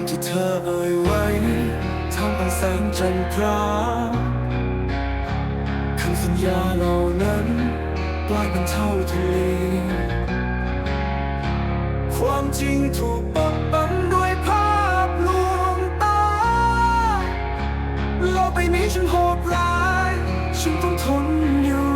ำที่เธอเอ่ยไว้ทำเป็นแสงจันทราคำสัญญาเหล่านั้นกลายเป็นเท่าทะเลความจริงถูกปกปิดด้วยภาพลวงตาโลกใบนี้ฉันโหดร้าย ฉันต้องทนอยู่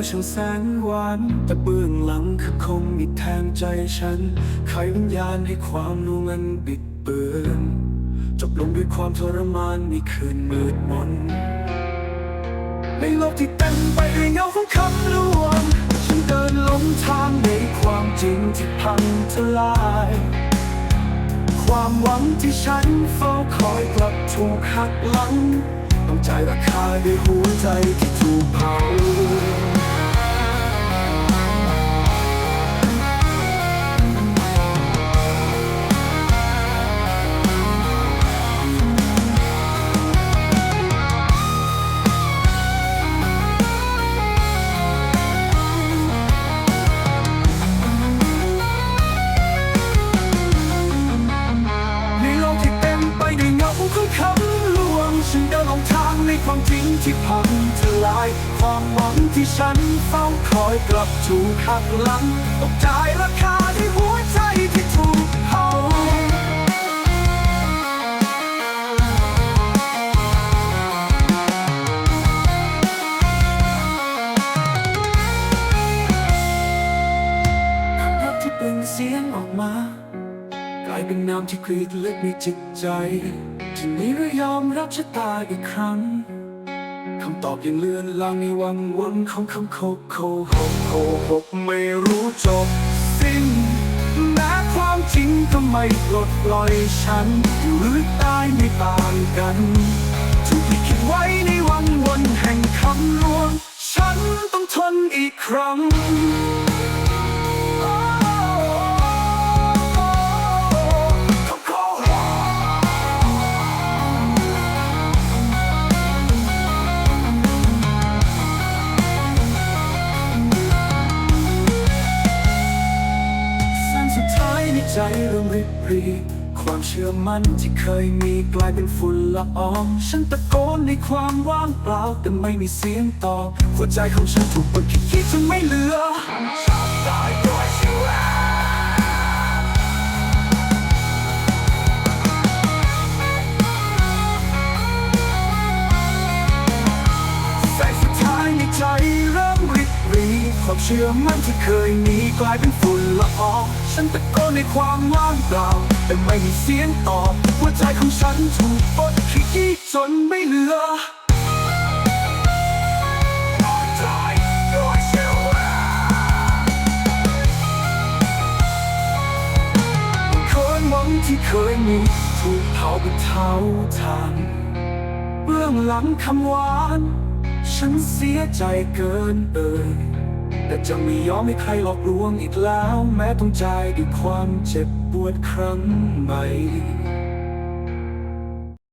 ช่างแสนหวาน แต่เบื้องหลังคือคงมีแทงใจฉันไขวิญญาณให้ความรู้มันบิดเบือนจบลงด้วยความทรมานในคืนมืดมนในโลกที่เต็มไปด้วยเงาของคำลวงฉันเดินหลงทางในความจริงที่พังทลาย ความหวังที่ฉันเฝ้าคอยกลับถูกหักหลัง ต้องจ่ายราคาด้วยหัวใจที่ถูกเผา ความจริงที่พังทลาย ความหวังที่ฉันเฝ้าคอยกลับถูกหักหลังต้องจ่ายราคาด้วยหัวใจที่ถูกเผาที่เปล่งเสียงออกมากลายเป็นน้ำที่กรีดลึกในจิตใจที่นี้ อมรับชะตาอีกครั้งคำตอบยังเลือนลางในวังวนของคำโคโคหกโคหกไม่รู้จบสิ้นแม้ความจริงก็ไม่ปลดปล่อยฉันอยู่หรือตายไม่ต่างกัน ทุกที่คิดไว้ในวังวนแห่งคำลวง ฉันต้องทนอีกครั้ง ใจเริ่มริบรีความเชื่อมั่นที่เคยมีกลายเป็นฝุ่นละออง ฉันตะโกนในความว่างเปล่าแต่ไม่มีเสียงตอบหัวใจของฉันถูกบดคิดคิดจนไม่เหลือ ความเชื่อมั่นที่เคยมีกลายเป็นฝุ่นละอองฉันตะโกนในความว่างเปล่า แต่ไม่มีเสียงตอบหัวใจของฉันถูกบดขีดจนไม่เหลือตายด้วยชีวาคนหวังที่เคยมีถูกเผาไปเท่าทานเบื้องหลังคำหวาน ฉันเสียใจเกินเอ่ย แต่จะไม่ยอมให้ใครหลอกลวงอีกแล้ว แม้ต้องจ่ายด้วยความเจ็บปวดครั้งใหม่